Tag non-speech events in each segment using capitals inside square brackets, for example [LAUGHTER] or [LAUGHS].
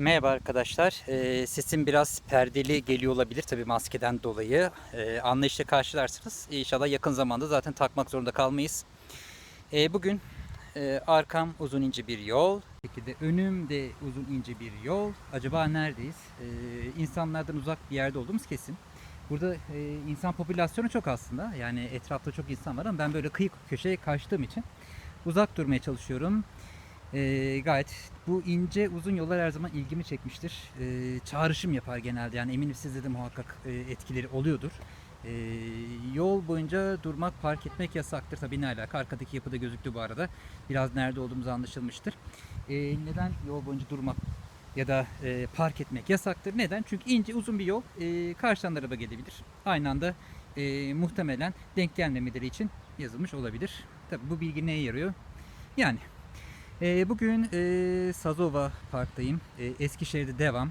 Merhaba arkadaşlar. Ee, sesim biraz perdeli geliyor olabilir tabii maskeden dolayı. Ee, anlayışla karşılarsınız. İnşallah yakın zamanda zaten takmak zorunda kalmayız. Ee, bugün e, arkam uzun ince bir yol. Şekilde önüm de uzun ince bir yol. Acaba neredeyiz? Ee, insanlardan uzak bir yerde olduğumuz kesin. Burada e, insan popülasyonu çok aslında. Yani etrafta çok insan var ama ben böyle kıyı köşeye kaçtığım için uzak durmaya çalışıyorum. Ee, gayet bu ince uzun yollar her zaman ilgimi çekmiştir. Ee, çağrışım yapar genelde yani eminim sizde de muhakkak e, etkileri oluyordur. Ee, yol boyunca durmak, park etmek yasaktır. Tabii ne alaka? Arkadaki yapıda gözüktü bu arada. Biraz nerede olduğumuz anlaşılmıştır. Ee, neden yol boyunca durmak ya da e, park etmek yasaktır? Neden? Çünkü ince uzun bir yol e, karşıdan araba gelebilir. Aynı anda e, muhtemelen denk gelmemeleri için yazılmış olabilir. Tabii bu bilgi neye yarıyor? Yani ee, bugün e, Sazova Park'tayım. E, Eskişehir'de devam.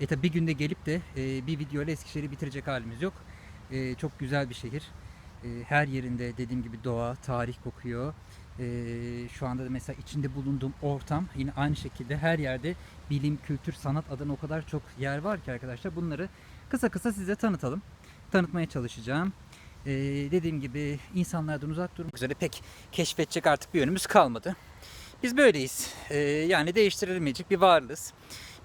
E tabi bir günde gelip de e, bir video ile Eskişehir'i bitirecek halimiz yok. E, çok güzel bir şehir. E, her yerinde dediğim gibi doğa, tarih kokuyor. E, şu anda da mesela içinde bulunduğum ortam yine aynı şekilde her yerde bilim, kültür, sanat adına o kadar çok yer var ki arkadaşlar. Bunları kısa kısa size tanıtalım. Tanıtmaya çalışacağım. E, dediğim gibi insanlardan uzak durmak üzere pek keşfedecek artık bir yönümüz kalmadı. Biz böyleyiz. Ee, yani değiştirilemeyecek bir varlığız.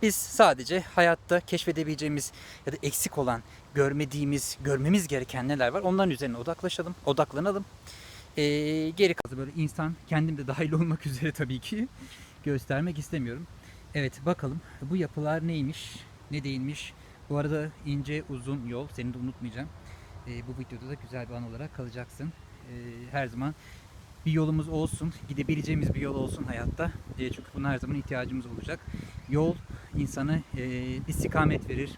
Biz sadece hayatta keşfedebileceğimiz ya da eksik olan, görmediğimiz, görmemiz gereken neler var onların üzerine odaklaşalım, odaklanalım. Ee, geri kalan böyle insan kendim de dahil olmak [LAUGHS] üzere tabii ki göstermek istemiyorum. Evet bakalım bu yapılar neymiş, ne değilmiş. Bu arada ince uzun yol seni de unutmayacağım. Ee, bu videoda da güzel bir an olarak kalacaksın. Her zaman bir yolumuz olsun, gidebileceğimiz bir yol olsun hayatta. E, çünkü buna her zaman ihtiyacımız olacak. Yol insana e, istikamet verir.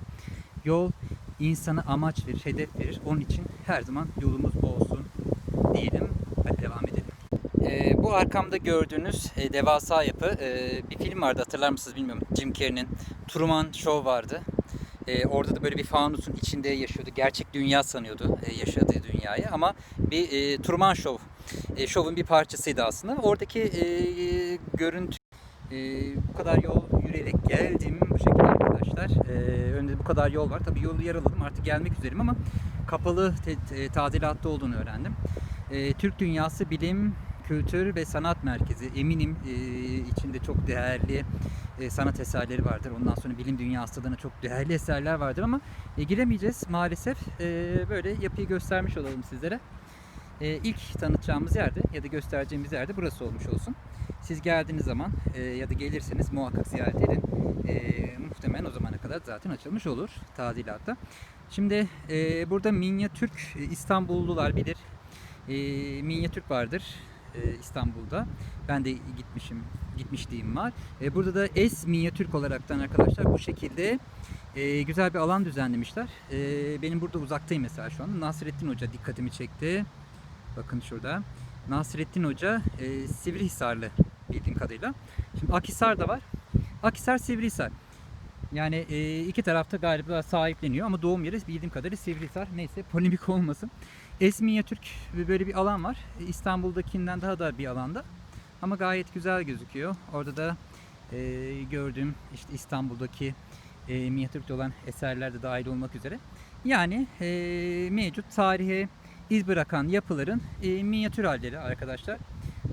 Yol insana amaç verir, hedef verir. Onun için her zaman yolumuz olsun diyelim. Hadi devam edelim. E, bu arkamda gördüğünüz e, devasa yapı e, bir film vardı hatırlar mısınız bilmiyorum. Jim Carrey'nin Truman Show vardı. E, orada da böyle bir fanusun içinde yaşıyordu. Gerçek dünya sanıyordu e, yaşadığı dünyayı ama bir e, Truman Show e, şovun bir parçasıydı aslında. Oradaki e, görüntü e, bu kadar yol yürüyerek geldim bu şekilde arkadaşlar. E, önde bu kadar yol var. Tabii yolu yaraladım artık gelmek üzereyim ama kapalı te- e, tadilatta olduğunu öğrendim. E, Türk Dünyası Bilim, Kültür ve Sanat Merkezi. Eminim e, içinde çok değerli e, sanat eserleri vardır. Ondan sonra bilim dünyası adına çok değerli eserler vardır ama e, giremeyeceğiz maalesef. E, böyle yapıyı göstermiş olalım sizlere. E, ilk tanıtacağımız yerde ya da göstereceğimiz yerde burası olmuş olsun. Siz geldiğiniz zaman e, ya da gelirseniz muhakkak ziyaret edin. E, muhtemelen o zamana kadar zaten açılmış olur tadilatta. Şimdi e, burada Minyatürk e, İstanbullular bilir. E, Minyatürk vardır e, İstanbul'da. Ben de gitmişim, gitmişliğim var. E, burada da Es Minyatürk olaraktan arkadaşlar bu şekilde e, güzel bir alan düzenlemişler. E, benim burada uzaktayım mesela şu an. Nasrettin Hoca dikkatimi çekti. Bakın şurada. Nasrettin Hoca e, Sivrihisarlı bildiğim kadarıyla. Şimdi Akhisar da var. Akhisar Sivrihisar. Yani e, iki tarafta galiba sahipleniyor ama doğum yeri bildiğim kadarıyla Sivrihisar. Neyse polemik olmasın. Esmiye Türk böyle bir alan var. E, İstanbul'dakinden daha da bir alanda. Ama gayet güzel gözüküyor. Orada da e, gördüğüm işte İstanbul'daki e, minyatürkte olan eserler de dahil olmak üzere. Yani e, mevcut tarihe iz bırakan yapıların e, minyatür halleri arkadaşlar.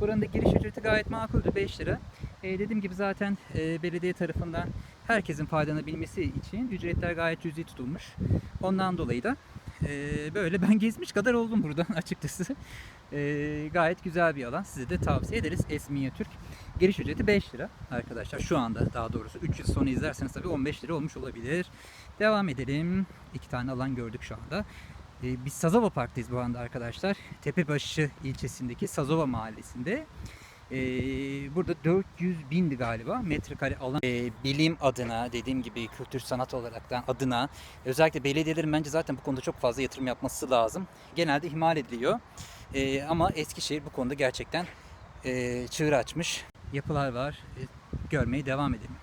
Buranın da giriş ücreti gayet makuldü 5 lira. E, dediğim gibi zaten e, belediye tarafından herkesin faydalanabilmesi için ücretler gayet cüzi tutulmuş. Ondan dolayı da e, böyle ben [LAUGHS] gezmiş kadar oldum buradan [LAUGHS] açıkçası. E, gayet güzel bir alan. Size de tavsiye ederiz. Esmiye Türk. Giriş ücreti 5 lira arkadaşlar. Şu anda daha doğrusu 3 yıl sonra izlerseniz tabii 15 lira olmuş olabilir. Devam edelim. İki tane alan gördük şu anda. Ee, Biz Sazova Park'tayız bu anda arkadaşlar. Tepebaşı ilçesindeki Sazova mahallesinde. Ee, burada 400 bindi galiba metrekare alan. Ee, bilim adına dediğim gibi kültür sanat olaraktan adına özellikle belediyelerin bence zaten bu konuda çok fazla yatırım yapması lazım. Genelde ihmal ediliyor. Ama Eskişehir bu konuda gerçekten e, çığır açmış yapılar var. Görmeye devam edelim.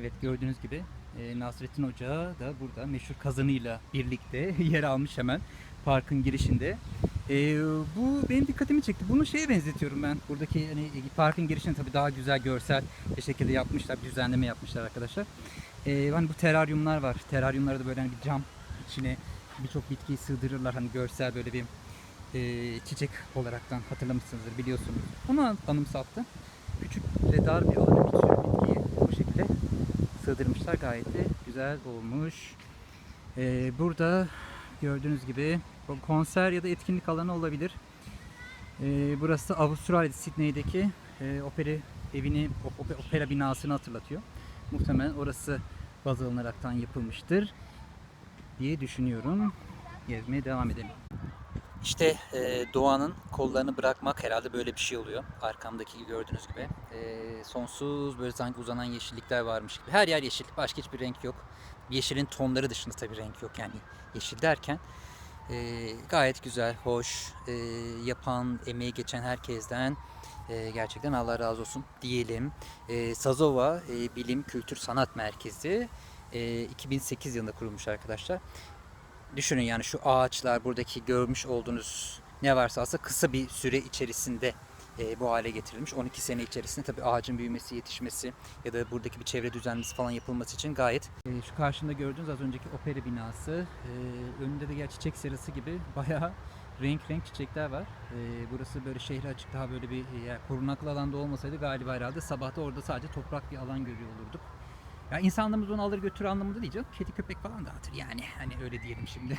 Evet gördüğünüz gibi e, Nasrettin Hoca da burada meşhur kazanıyla birlikte [LAUGHS] yer almış hemen parkın girişinde. Ee, bu benim dikkatimi çekti. Bunu şeye benzetiyorum ben. Buradaki hani parkın girişini tabii daha güzel görsel bir şekilde yapmışlar. Bir düzenleme yapmışlar arkadaşlar. Ee, hani bu teraryumlar var. Teraryumları da böyle hani bir cam içine birçok bitkiyi sığdırırlar. Hani görsel böyle bir e, çiçek olaraktan hatırlamışsınızdır biliyorsunuz. Onu anımsattı. Küçük ve dar bir alana bir bitkiyi bu şekilde sığdırmışlar. Gayet de güzel olmuş. Ee, burada gördüğünüz gibi konser ya da etkinlik alanı olabilir. Ee, burası Avustralya Sydney'deki e, opera evini, op- op- opera binasını hatırlatıyor. Muhtemelen orası baz alınaraktan yapılmıştır diye düşünüyorum. Gezmeye devam edelim. İşte e, doğanın kollarını bırakmak herhalde böyle bir şey oluyor. Arkamdaki gördüğünüz gibi. E, sonsuz böyle sanki uzanan yeşillikler varmış gibi. Her yer yeşil. Başka hiçbir renk yok. Yeşilin tonları dışında tabii renk yok yani yeşil derken. e, gayet güzel, hoş. E, yapan, emeği geçen herkesten e, gerçekten Allah razı olsun diyelim. E, Sazova e, Bilim Kültür Sanat Merkezi e, 2008 yılında kurulmuş arkadaşlar düşünün yani şu ağaçlar buradaki görmüş olduğunuz ne varsa aslında kısa bir süre içerisinde e, bu hale getirilmiş. 12 sene içerisinde tabii ağacın büyümesi, yetişmesi ya da buradaki bir çevre düzenlemesi falan yapılması için gayet. E, şu karşında gördüğünüz az önceki opera binası. E, önünde de gel çiçek serası gibi [LAUGHS] bayağı renk renk çiçekler var. E, burası böyle şehre açık daha böyle bir e, yani korunaklı alanda olmasaydı galiba herhalde sabahta orada sadece toprak bir alan görüyor olurduk. Ya insanlığımız onu alır götür anlamında değil canım. Kedi köpek falan dağıtır yani. Hani öyle diyelim şimdi.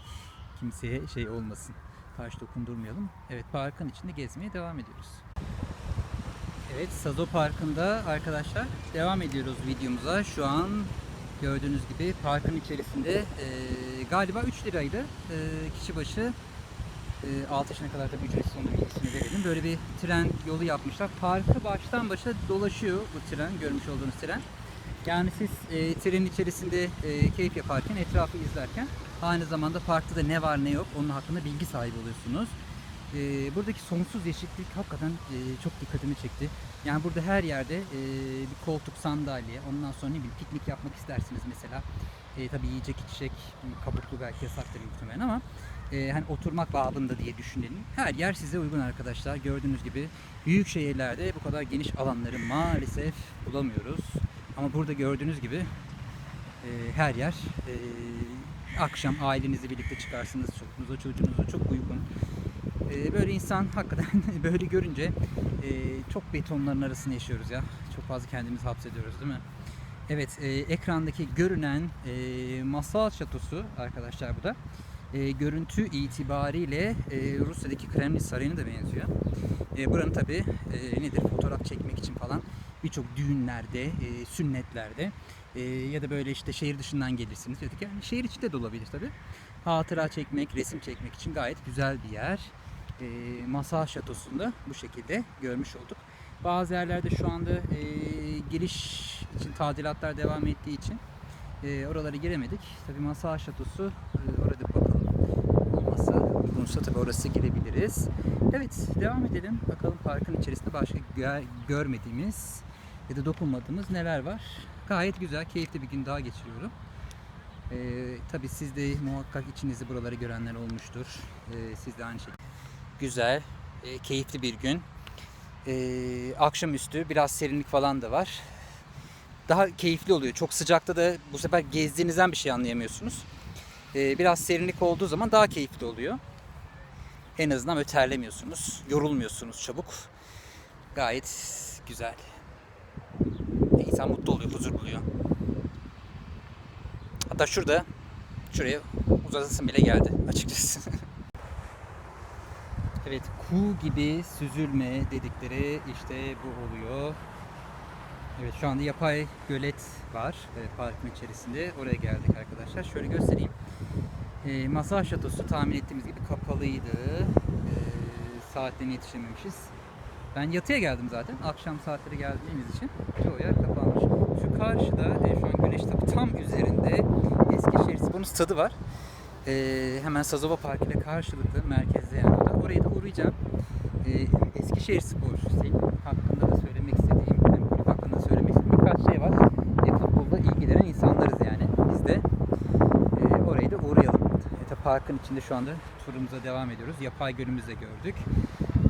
[LAUGHS] Kimseye şey olmasın. Taş dokundurmayalım. Evet parkın içinde gezmeye devam ediyoruz. Evet Sazo Parkı'nda arkadaşlar devam ediyoruz videomuza. Şu an gördüğünüz gibi parkın içerisinde e, galiba 3 liraydı. E, kişi başı e, 6 yaşına kadar tabii ücretsiz onun bilgisini verelim. Böyle bir tren yolu yapmışlar. Parkı baştan başa dolaşıyor bu tren, görmüş olduğunuz tren. Yani siz e, trenin içerisinde e, keyif yaparken, etrafı izlerken aynı zamanda parkta da ne var ne yok onun hakkında bilgi sahibi oluyorsunuz. E, buradaki sonsuz yeşillik hakikaten e, çok dikkatimi çekti. Yani burada her yerde e, bir koltuk, sandalye, ondan sonra ne bileyim piknik yapmak istersiniz mesela. E, tabii yiyecek içecek, kabuklu belki yasaktır muhtemelen ama e, hani oturmak babında diye düşünelim. Her yer size uygun arkadaşlar. Gördüğünüz gibi büyük şehirlerde bu kadar geniş alanları maalesef bulamıyoruz. Ama burada gördüğünüz gibi e, her yer e, akşam ailenizle birlikte çıkarsınız çocuğunuza çocuğunuza çok uygun. E, böyle insan hakikaten [LAUGHS] böyle görünce e, çok betonların arasında yaşıyoruz ya. Çok fazla kendimizi hapsediyoruz değil mi? Evet e, ekrandaki görünen e, masal şatosu arkadaşlar bu da. E, görüntü itibariyle e, Rusya'daki Kremlin Sarayı'na da benziyor. E, buranın tabi e, nedir fotoğraf çekmek için falan birçok düğünlerde, e, sünnetlerde e, ya da böyle işte şehir dışından gelirsiniz. Da yani şehir içinde de olabilir tabi. Hatıra çekmek, resim çekmek için gayet güzel bir yer. E, Masal Şatosu'nda bu şekilde görmüş olduk. Bazı yerlerde şu anda e, giriş için tadilatlar devam ettiği için e, oralara giremedik. Tabi Masal Şatosu e, orada bakalım olmasa uygunsa tabi orası girebiliriz. Evet devam edelim. Bakalım parkın içerisinde başka gö- görmediğimiz ya da dokunmadığımız neler var. Gayet güzel, keyifli bir gün daha geçiriyorum. Ee, tabii siz de muhakkak içinizde buraları görenler olmuştur. Ee, siz de aynı şekilde. Güzel, e, keyifli bir gün. Ee, akşamüstü biraz serinlik falan da var. Daha keyifli oluyor. Çok sıcakta da bu sefer gezdiğinizden bir şey anlayamıyorsunuz. Ee, biraz serinlik olduğu zaman daha keyifli oluyor. En azından böyle terlemiyorsunuz, yorulmuyorsunuz çabuk. Gayet güzel. İnsan mutlu oluyor, huzur buluyor. Hatta şurada, şuraya uzasın bile geldi açıkçası. [LAUGHS] evet, kuğu gibi süzülme dedikleri işte bu oluyor. Evet şu anda yapay gölet var e, parkın içerisinde. Oraya geldik arkadaşlar. Şöyle göstereyim. E, Masal Şatosu tahmin ettiğimiz gibi kapalıydı. E, saatlerine yetişememişiz. Ben yatıya geldim zaten. Akşam saatleri geldiğimiz için çoğu yer kapanmış. Karşıda e, şu an güneş tabi tam üzerinde Eskişehir Spor'un stadı var. E, hemen Sazova Park ile karşılıklı merkezde yani. Oraya da uğrayacağım. E, Eskişehir Spor senin hakkında da söylemek istediğim, hem kulüp hakkında da söylemek istediğim birkaç şey var. E, futbolda ilgilenen insanlarız yani. Biz de e, orayı da uğrayalım. E, tabii parkın içinde şu anda turumuza devam ediyoruz. Yapay gölümüzü de gördük.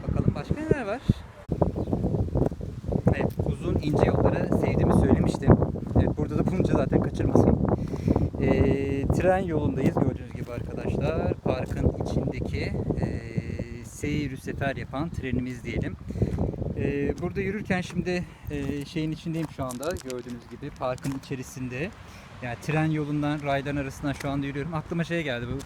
Bakalım başka neler var? Evet, uzun ince yolları sevdiğimi söylemiştim. Burada da bulunca zaten kaçırmasın. Ee, tren yolundayız gördüğünüz gibi arkadaşlar. Parkın içindeki e, seyir sefer yapan trenimiz diyelim. Ee, burada yürürken şimdi e, şeyin içindeyim şu anda gördüğünüz gibi parkın içerisinde. Yani tren yolundan rayların arasından şu anda yürüyorum. Aklıma şey geldi bu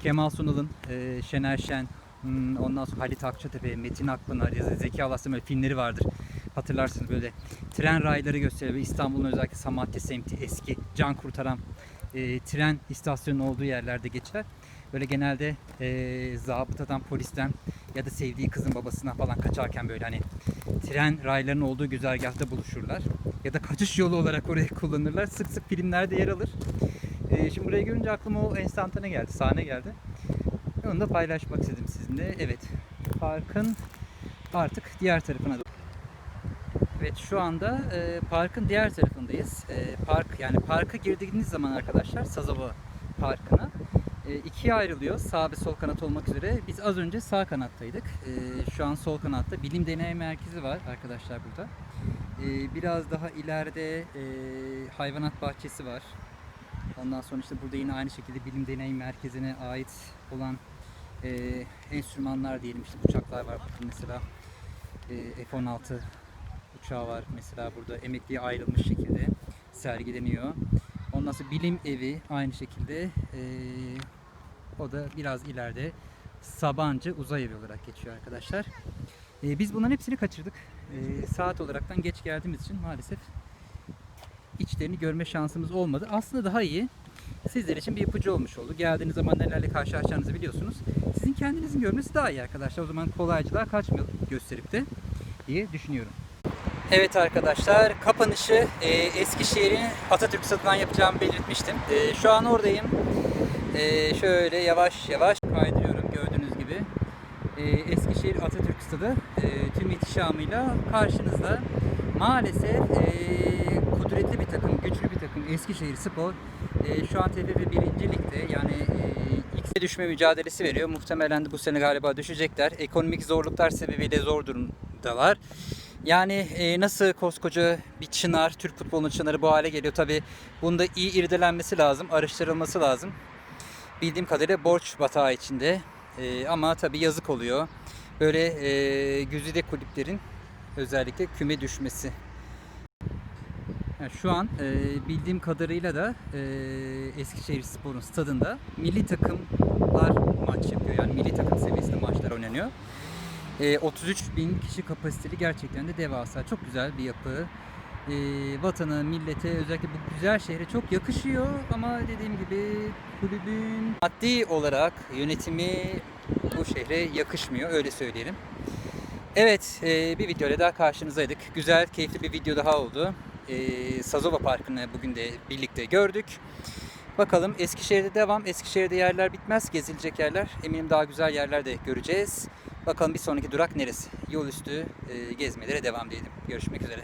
Kemal Sunal'ın, e, Şener Şen, hmm, ondan sonra Halit Akçatepe, Metin Akpınar Zeki Alasya böyle filmleri vardır. Hatırlarsınız böyle tren rayları gösteriyor. İstanbul'un özellikle Samatya semti eski can kurtaran e, tren istasyonunun olduğu yerlerde geçer. Böyle genelde e, zabıtadan, polisten ya da sevdiği kızın babasına falan kaçarken böyle hani tren raylarının olduğu güzergahta buluşurlar. Ya da kaçış yolu olarak orayı kullanırlar. Sık sık filmlerde yer alır. E, şimdi burayı görünce aklıma o enstantane geldi, sahne geldi. Onu da paylaşmak istedim sizinle. Evet, parkın artık diğer tarafına doğru. Evet şu anda e, parkın diğer tarafındayız. E, park yani parka girdiğiniz zaman arkadaşlar Sazova Parkı'na e, ikiye ayrılıyor. Sağ ve sol kanat olmak üzere. Biz az önce sağ kanattaydık. E, şu an sol kanatta bilim deney merkezi var arkadaşlar burada. E, biraz daha ileride e, hayvanat bahçesi var. Ondan sonra işte burada yine aynı şekilde bilim deney merkezine ait olan e, enstrümanlar diyelim işte uçaklar var. Bakın mesela e, F-16 uçağı var mesela burada emekliye ayrılmış şekilde sergileniyor. Ondan sonra bilim evi aynı şekilde e, o da biraz ileride Sabancı Uzay Evi olarak geçiyor arkadaşlar. E, biz bunların hepsini kaçırdık. E, saat olaraktan geç geldiğimiz için maalesef içlerini görme şansımız olmadı. Aslında daha iyi. Sizler için bir ipucu olmuş oldu. Geldiğiniz zaman nelerle karşılaşacağınızı biliyorsunuz. Sizin kendinizin görmesi daha iyi arkadaşlar. O zaman kolaycılığa kaçmayalım gösterip de diye düşünüyorum. Evet arkadaşlar kapanışı e, Eskişehir'in Atatürk stadından yapacağımı belirtmiştim. E, şu an oradayım. E, şöyle yavaş yavaş kaydırıyorum gördüğünüz gibi. E, Eskişehir Atatürk stadı e, tüm ihtişamıyla karşınızda. Maalesef e, kudretli bir takım, güçlü bir takım Eskişehir Spor e, şu an TFF 1. Lig'de yani e, ilk düşme mücadelesi veriyor. Muhtemelen bu sene galiba düşecekler. Ekonomik zorluklar sebebiyle zor durumdalar. Yani e, nasıl koskoca bir çınar, Türk futbolunun çınarı bu hale geliyor tabi bunda iyi irdelenmesi lazım, araştırılması lazım. Bildiğim kadarıyla borç batağı içinde E, ama tabi yazık oluyor. Böyle e, güzide kulüplerin özellikle küme düşmesi. Yani şu an e, bildiğim kadarıyla da e, Eskişehir Spor'un stadında milli takımlar maç yapıyor. Yani milli takım seviyesinde maçlar oynanıyor. E, 33 bin kişi kapasiteli gerçekten de devasa. Çok güzel bir yapı. E, vatana, millete, özellikle bu güzel şehre çok yakışıyor. Ama dediğim gibi kulübün maddi olarak yönetimi bu şehre yakışmıyor. Öyle söyleyelim. Evet, e, bir videoyla daha karşınızdaydık. Güzel, keyifli bir video daha oldu. E, Sazova Parkı'nı bugün de birlikte gördük. Bakalım Eskişehir'de devam. Eskişehir'de yerler bitmez. Gezilecek yerler. Eminim daha güzel yerler de göreceğiz. Bakalım bir sonraki durak neresi? Yol üstü e, gezmelere devam diyelim. Görüşmek üzere.